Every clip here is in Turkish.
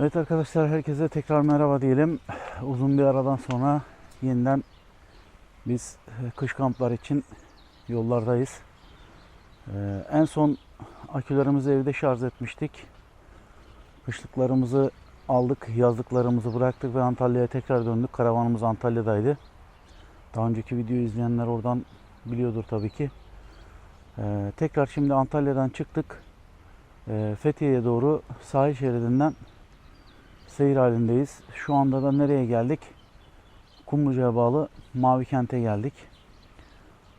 Evet arkadaşlar herkese tekrar merhaba diyelim. Uzun bir aradan sonra yeniden biz e, kış kamplar için yollardayız. Ee, en son akülerimizi evde şarj etmiştik. Kışlıklarımızı aldık, yazlıklarımızı bıraktık ve Antalya'ya tekrar döndük. Karavanımız Antalya'daydı. Daha önceki videoyu izleyenler oradan biliyordur tabii ki. Ee, tekrar şimdi Antalya'dan çıktık. Ee, Fethiye'ye doğru sahil şeridinden seyir halindeyiz. Şu anda da nereye geldik? Kumluca'ya bağlı Mavi Kent'e geldik.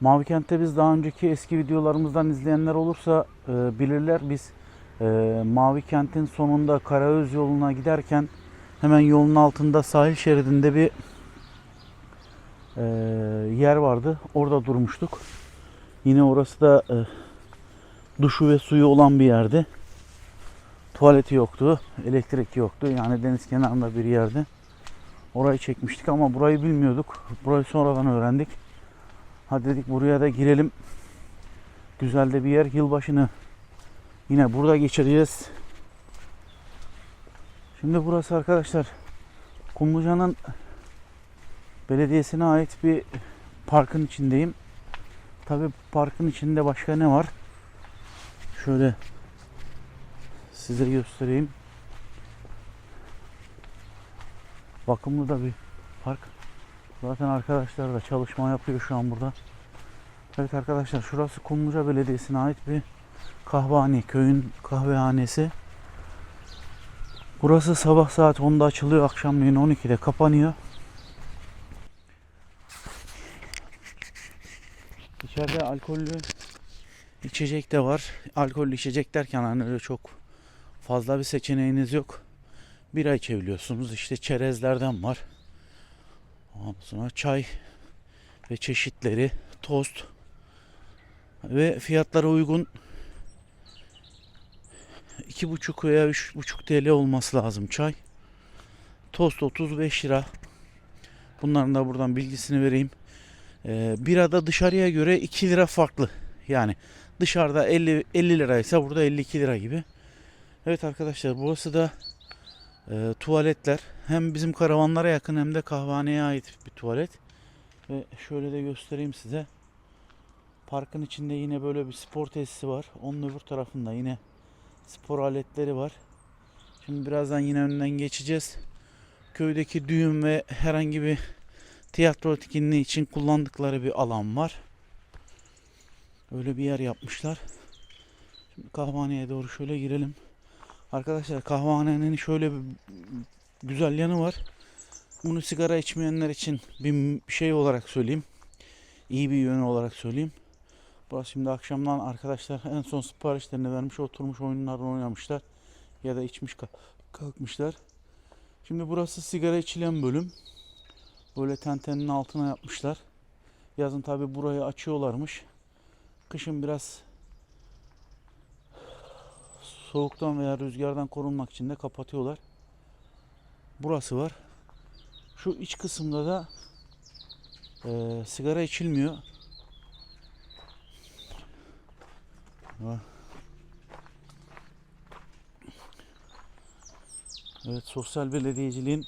Mavi Kent'te biz daha önceki eski videolarımızdan izleyenler olursa e, bilirler. Biz e, Mavi Kent'in sonunda Karaöz yoluna giderken hemen yolun altında sahil şeridinde bir e, yer vardı. Orada durmuştuk. Yine orası da e, duşu ve suyu olan bir yerdi. Tuvaleti yoktu, elektrik yoktu. Yani deniz kenarında bir yerde. Orayı çekmiştik ama burayı bilmiyorduk. Burayı sonradan öğrendik. Hadi dedik buraya da girelim. Güzel de bir yer. Yılbaşını yine burada geçireceğiz. Şimdi burası arkadaşlar Kumluca'nın belediyesine ait bir parkın içindeyim. Tabi parkın içinde başka ne var? Şöyle size göstereyim. Bakımlı da bir park. Zaten arkadaşlar da çalışma yapıyor şu an burada. Evet arkadaşlar şurası Kumluca Belediyesi'ne ait bir kahvehane, köyün kahvehanesi. Burası sabah saat 10'da açılıyor, akşamleyin 12'de kapanıyor. İçeride alkollü içecek de var. Alkollü içecek derken hani çok fazla bir seçeneğiniz yok. Bira içebiliyorsunuz. İşte çerezlerden var. Ondan sonra çay ve çeşitleri, tost ve fiyatlara uygun 2,5 veya 3,5 TL olması lazım çay. Tost 35 lira. Bunların da buradan bilgisini vereyim. Ee, birada dışarıya göre 2 lira farklı. Yani dışarıda 50 50 liraysa burada 52 lira gibi. Evet arkadaşlar burası da e, tuvaletler. Hem bizim karavanlara yakın hem de kahvehaneye ait bir tuvalet. Ve şöyle de göstereyim size. Parkın içinde yine böyle bir spor tesisi var. Onun öbür tarafında yine spor aletleri var. Şimdi birazdan yine önünden geçeceğiz. Köydeki düğün ve herhangi bir tiyatro etkinliği için kullandıkları bir alan var. Öyle bir yer yapmışlar. Şimdi kahvehaneye doğru şöyle girelim. Arkadaşlar kahvehanenin şöyle bir güzel yanı var. Bunu sigara içmeyenler için bir şey olarak söyleyeyim. İyi bir yönü olarak söyleyeyim. Burası şimdi akşamdan arkadaşlar en son siparişlerini vermiş oturmuş oyunlarını oynamışlar. Ya da içmiş kalkmışlar. Şimdi burası sigara içilen bölüm. Böyle tentenin altına yapmışlar. Yazın tabi burayı açıyorlarmış. Kışın biraz soğuktan veya rüzgardan korunmak için de kapatıyorlar. Burası var. Şu iç kısımda da e, sigara içilmiyor. Evet sosyal belediyeciliğin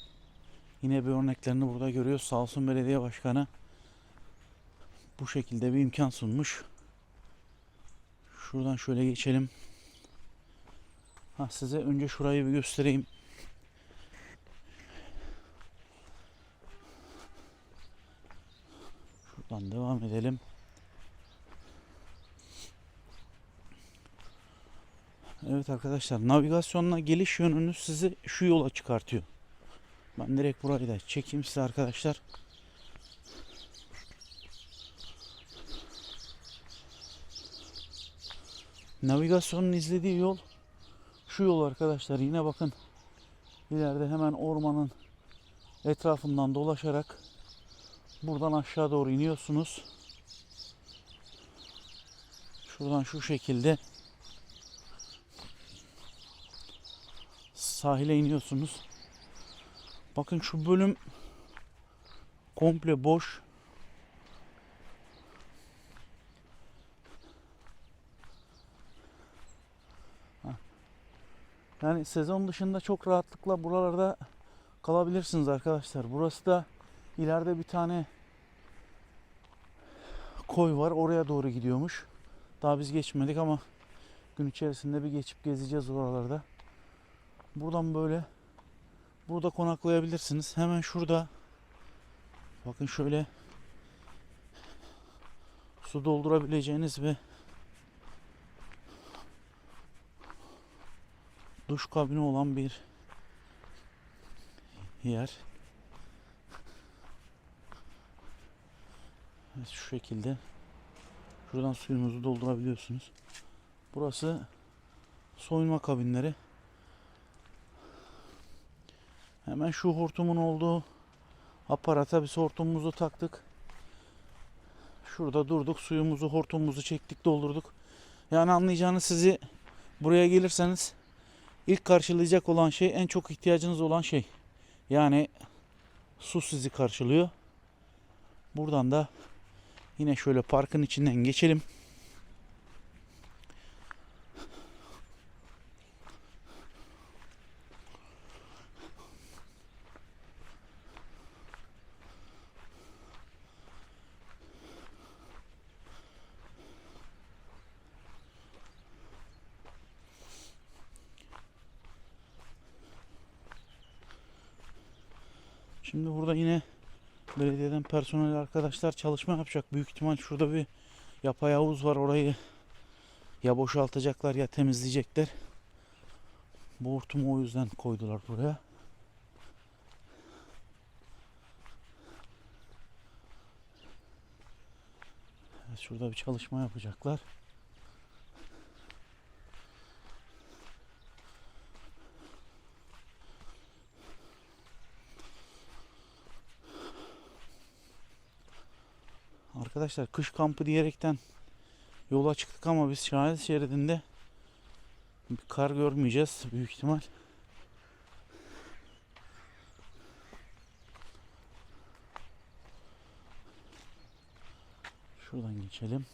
yine bir örneklerini burada görüyoruz. Sağ olsun belediye başkanı bu şekilde bir imkan sunmuş. Şuradan şöyle geçelim. Ha, size önce şurayı bir göstereyim. Şuradan devam edelim. Evet arkadaşlar navigasyonla geliş yönünüz sizi şu yola çıkartıyor. Ben direkt burayı da çekeyim size arkadaşlar. Navigasyonun izlediği yol şu yol arkadaşlar. Yine bakın ileride hemen ormanın etrafından dolaşarak buradan aşağı doğru iniyorsunuz. Şuradan şu şekilde sahile iniyorsunuz. Bakın şu bölüm komple boş. Yani sezon dışında çok rahatlıkla buralarda kalabilirsiniz arkadaşlar. Burası da ileride bir tane koy var. Oraya doğru gidiyormuş. Daha biz geçmedik ama gün içerisinde bir geçip gezeceğiz oralarda. Buradan böyle burada konaklayabilirsiniz. Hemen şurada bakın şöyle su doldurabileceğiniz ve duş kabini olan bir yer. Evet, şu şekilde. Şuradan suyunuzu doldurabiliyorsunuz. Burası soyunma kabinleri. Hemen şu hortumun olduğu aparata biz hortumumuzu taktık. Şurada durduk. Suyumuzu, hortumumuzu çektik, doldurduk. Yani anlayacağınız sizi buraya gelirseniz ilk karşılayacak olan şey en çok ihtiyacınız olan şey. Yani su sizi karşılıyor. Buradan da yine şöyle parkın içinden geçelim. Şimdi burada yine belediyeden personel arkadaşlar çalışma yapacak. Büyük ihtimal şurada bir yapay havuz var. Orayı ya boşaltacaklar ya temizleyecekler. Bu hortumu o yüzden koydular buraya. Şurada bir çalışma yapacaklar. Arkadaşlar kış kampı diyerekten yola çıktık ama biz Şahit şeridinde bir kar görmeyeceğiz büyük ihtimal. Şuradan geçelim.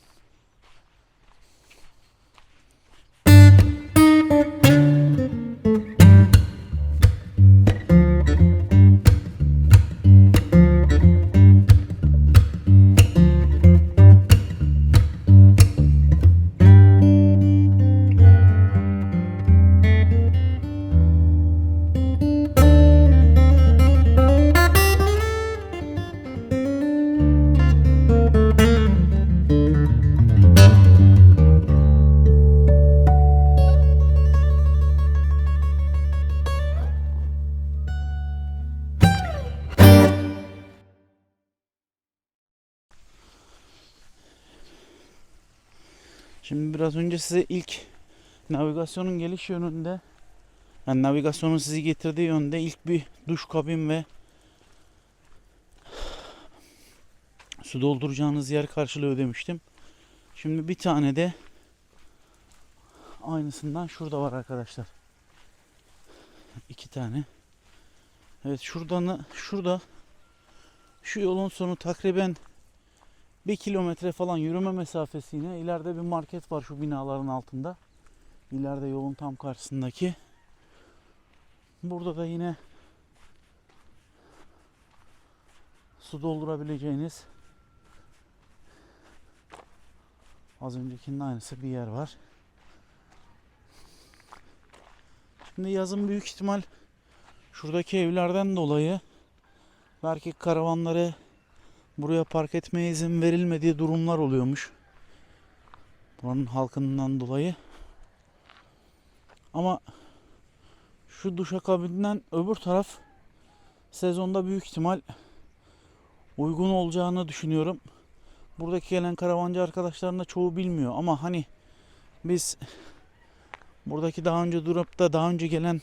Şimdi biraz önce size ilk navigasyonun geliş yönünde yani navigasyonun sizi getirdiği yönde ilk bir duş kabin ve su dolduracağınız yer karşılıyor demiştim. Şimdi bir tane de aynısından şurada var arkadaşlar. İki tane. Evet şuradan şurada şu yolun sonu takriben bir kilometre falan yürüme mesafesi yine. İleride bir market var şu binaların altında. İleride yolun tam karşısındaki. Burada da yine su doldurabileceğiniz az öncekinin aynısı bir yer var. Şimdi yazın büyük ihtimal şuradaki evlerden dolayı belki karavanları buraya park etmeye izin verilmediği durumlar oluyormuş. Buranın halkından dolayı. Ama şu duşakabinden öbür taraf sezonda büyük ihtimal uygun olacağını düşünüyorum. Buradaki gelen karavancı arkadaşların da çoğu bilmiyor ama hani biz buradaki daha önce durup da daha önce gelen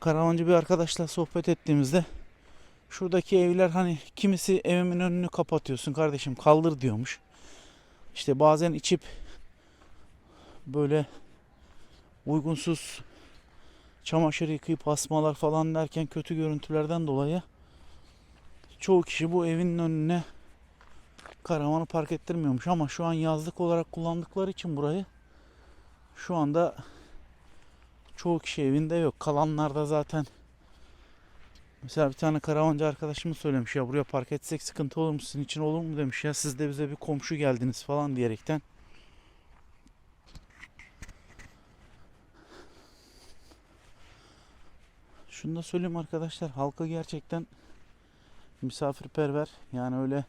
karavancı bir arkadaşla sohbet ettiğimizde şuradaki evler hani kimisi evimin önünü kapatıyorsun kardeşim kaldır diyormuş. İşte bazen içip böyle uygunsuz çamaşır yıkayıp asmalar falan derken kötü görüntülerden dolayı çoğu kişi bu evin önüne karavanı park ettirmiyormuş ama şu an yazlık olarak kullandıkları için burayı şu anda çoğu kişi evinde yok. Kalanlar da zaten Mesela bir tane karavancı arkadaşımız söylemiş ya buraya park etsek sıkıntı olur mu sizin için olur mu demiş ya siz de bize bir komşu geldiniz falan diyerekten. Şunu da söyleyeyim arkadaşlar halka gerçekten misafirperver yani öyle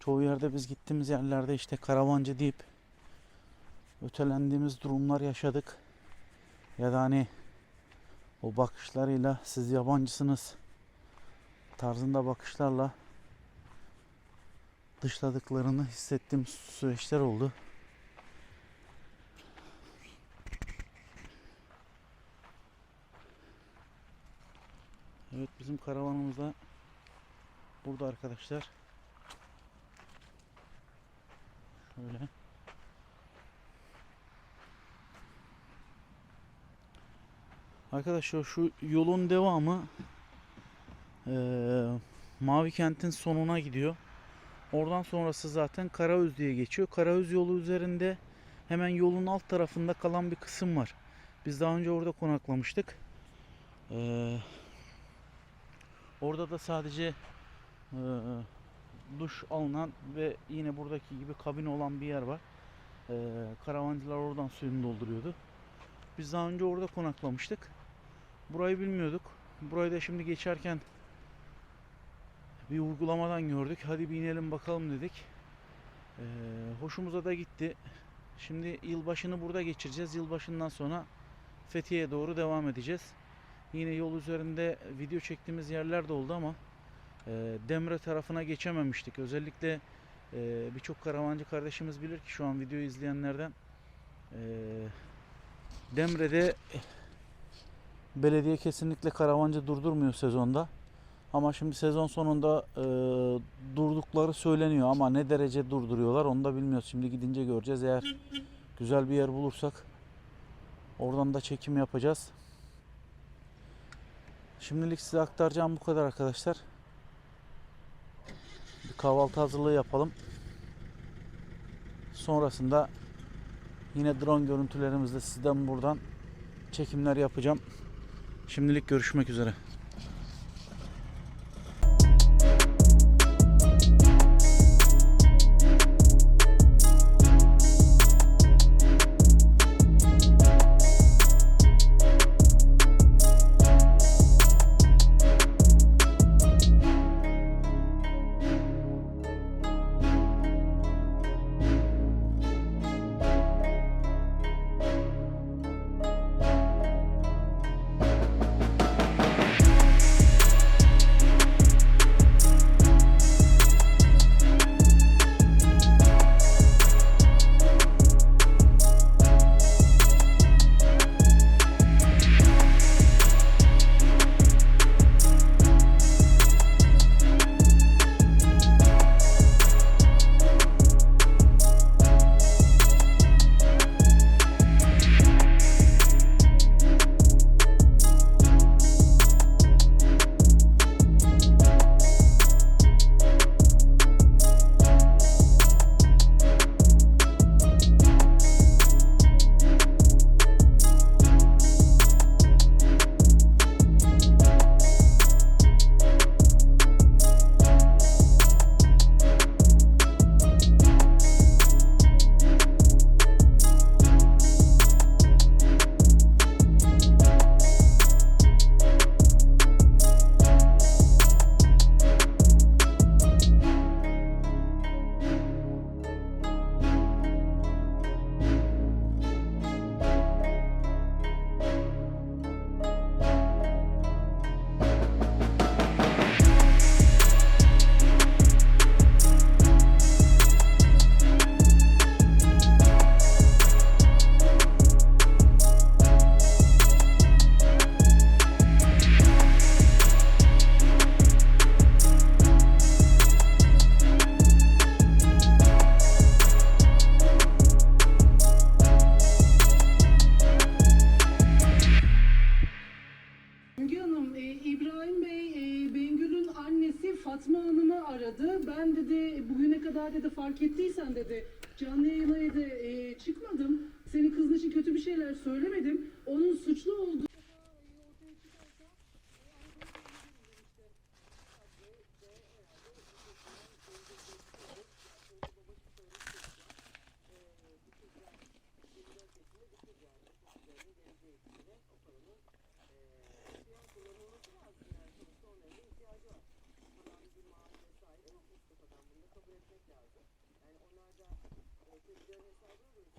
çoğu yerde biz gittiğimiz yerlerde işte karavancı deyip ötelendiğimiz durumlar yaşadık. Ya da hani o bakışlarıyla siz yabancısınız tarzında bakışlarla dışladıklarını hissettiğim süreçler oldu. Evet bizim karavanımız da burada arkadaşlar. Şöyle. Arkadaşlar şu yolun devamı eee Mavi Kent'in sonuna gidiyor. Oradan sonrası zaten Karaöz diye geçiyor. Karaöz yolu üzerinde hemen yolun alt tarafında kalan bir kısım var. Biz daha önce orada konaklamıştık. Eee, orada da sadece eee, duş alınan ve yine buradaki gibi kabin olan bir yer var. Eee, karavancılar oradan suyunu dolduruyordu. Biz daha önce orada konaklamıştık. Burayı bilmiyorduk. Burayı da şimdi geçerken bir uygulamadan gördük. Hadi bir inelim bakalım dedik. Ee, hoşumuza da gitti. Şimdi yılbaşını burada geçireceğiz. Yılbaşından sonra Fethiye'ye doğru devam edeceğiz. Yine yol üzerinde video çektiğimiz yerler de oldu ama e, Demre tarafına geçememiştik. Özellikle e, birçok karavancı kardeşimiz bilir ki şu an videoyu izleyenlerden e, Demre'de belediye kesinlikle karavancı durdurmuyor sezonda. Ama şimdi sezon sonunda e, durdukları söyleniyor ama ne derece durduruyorlar onu da bilmiyoruz. Şimdi gidince göreceğiz. Eğer güzel bir yer bulursak oradan da çekim yapacağız. Şimdilik size aktaracağım bu kadar arkadaşlar. Bir kahvaltı hazırlığı yapalım. Sonrasında yine drone görüntülerimizle sizden buradan çekimler yapacağım. Şimdilik görüşmek üzere. Çıkmadım. Senin kızın için kötü bir şeyler söylemedim. Onun suçlu olduğu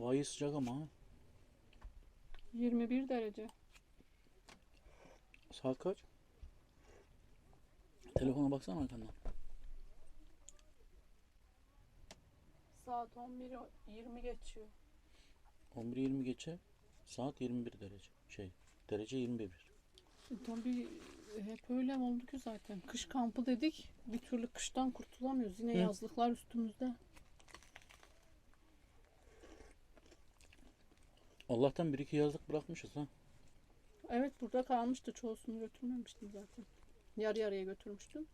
Havayı sıcak ama ha. 21 derece. Saat kaç? Telefona baksana arkandan. Saat 11 20 geçiyor. 11.20 geçe saat 21 derece. Şey derece 21. E, Tabii hep öyle oldu ki zaten. Kış kampı dedik. Bir türlü kıştan kurtulamıyoruz. Yine Hı. yazlıklar üstümüzde. Allah'tan bir iki yazlık bırakmışız ha. Evet burada kalmıştı. Çoğusunu götürmemiştim zaten. Yarı yarıya götürmüştüm.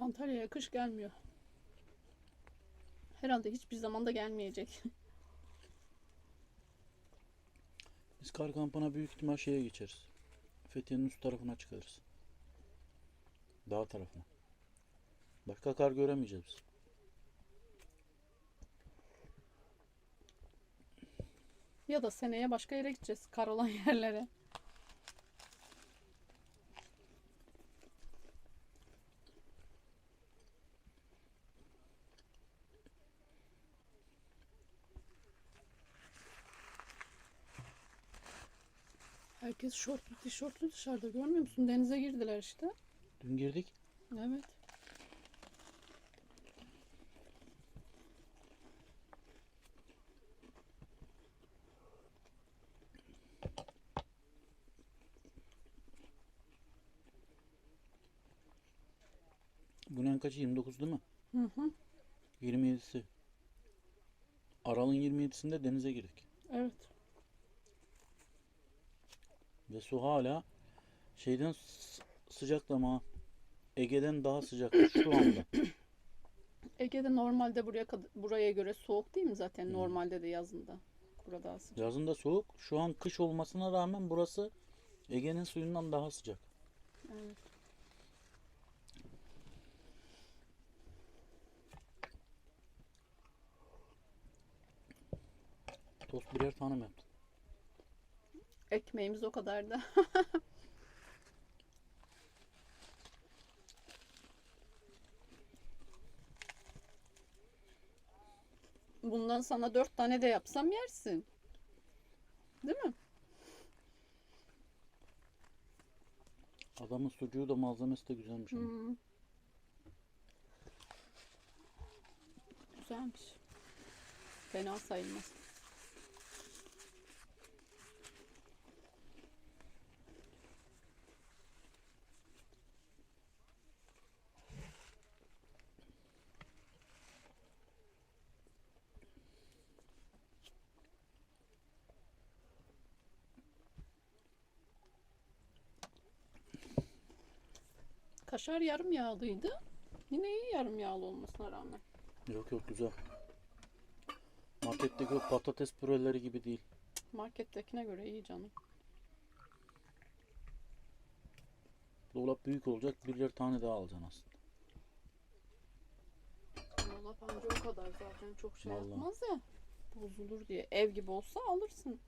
Antalya'ya kış gelmiyor. Herhalde hiçbir zaman da gelmeyecek. Biz kar kampına büyük ihtimal şeye geçeriz. Fethiye'nin üst tarafına çıkarız. Dağ tarafına. Başka kar göremeyeceğiz biz. ya da seneye başka yere gideceğiz. Kar olan yerlere. Herkes şortlu tişörtlü dışarıda görmüyor musun? Denize girdiler işte. Dün girdik. Evet. Bunun kaçı 29 değil mi? Hı hı. 27'si. Aral'ın 27'sinde denize girdik. Evet. Ve su hala şeyden sıcak ama Ege'den daha sıcak şu anda. Ege'de normalde buraya buraya göre soğuk değil mi zaten normalde de yazında. Burada daha sıcak. Yazında soğuk. Şu an kış olmasına rağmen burası Ege'nin suyundan daha sıcak. Evet. Tost birer tane mi yaptın? Ekmeğimiz o kadar da. Bundan sana dört tane de yapsam yersin. Değil mi? Adamın sucuğu da malzemesi de güzelmiş. ama. Hmm. Güzelmiş. Fena sayılmaz. Kaşar yarım yağlıydı. Yine iyi yarım yağlı olmasına rağmen. Yok yok güzel. Marketteki o patates püreleri gibi değil. Markettekine göre iyi canım. Dolap büyük olacak birer tane daha alacaksın aslında. Dolap anca o kadar zaten çok şey Vallahi. yapmaz ya. Bozulur diye. Ev gibi olsa alırsın.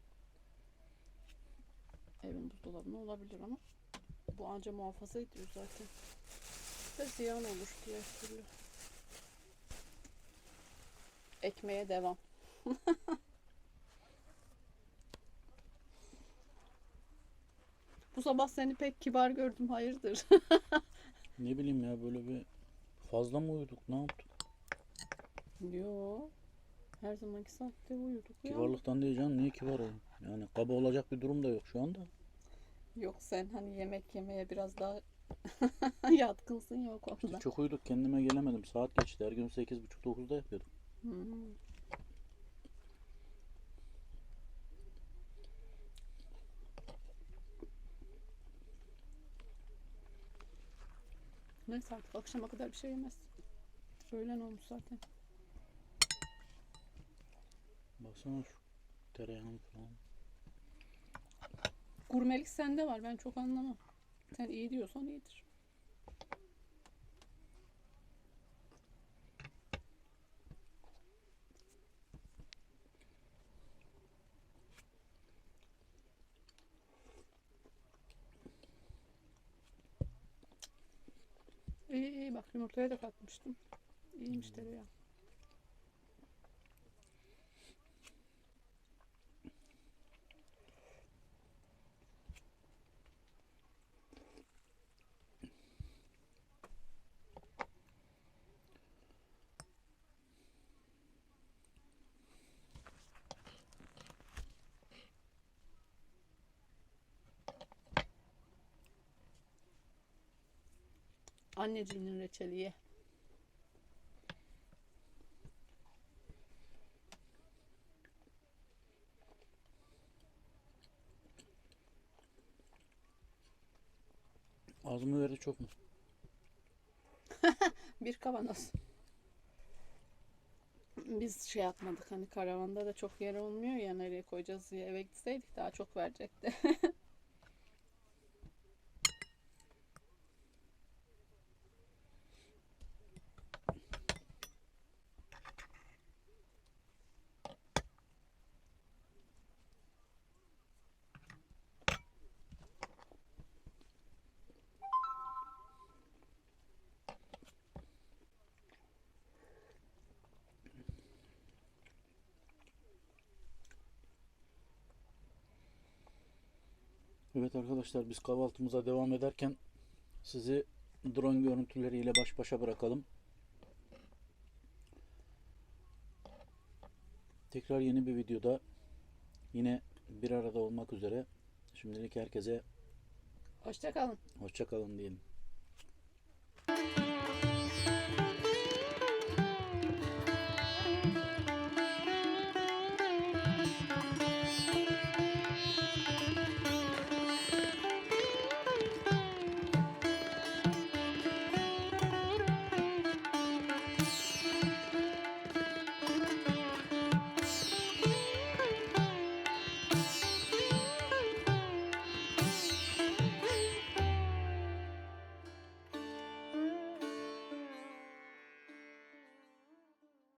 Evin buzdolabı olabilir ama bu anca muhafaza ediyor zaten. Ve ziyan olur diğer türlü. Ekmeğe devam. Bu sabah seni pek kibar gördüm. Hayırdır? Ne bileyim ya böyle bir fazla mı uyuduk ne yaptık? Yo. Her zamanki saatte uyuduk. Kibarlıktan canım niye kibar olayım? Yani kaba olacak bir durum da yok şu anda. Yok sen hani yemek yemeye biraz daha yatkınsın yok orada. Çok uyuduk kendime gelemedim. Saat geçti. Her gün 8.30-9'da yapıyordum. Hmm. Neyse artık akşama kadar bir şey yemez. Öğlen olmuş zaten. Baksana şu tereyağını falan. Gurmelik sende var ben çok anlamam. Sen iyi diyorsan iyidir. İyi iyi bak yumurtaya da katmıştım. İyiymiş tereyağı. Anneciğinin reçeli ye. Az mı verdi çok mu? Bir kavanoz. Biz şey yapmadık hani karavanda da çok yer olmuyor ya nereye koyacağız diye eve gitseydik daha çok verecekti. Evet arkadaşlar biz kahvaltımıza devam ederken sizi drone görüntüleriyle baş başa bırakalım. Tekrar yeni bir videoda yine bir arada olmak üzere. Şimdilik herkese Hoşça kalın. hoşça kalın diyelim.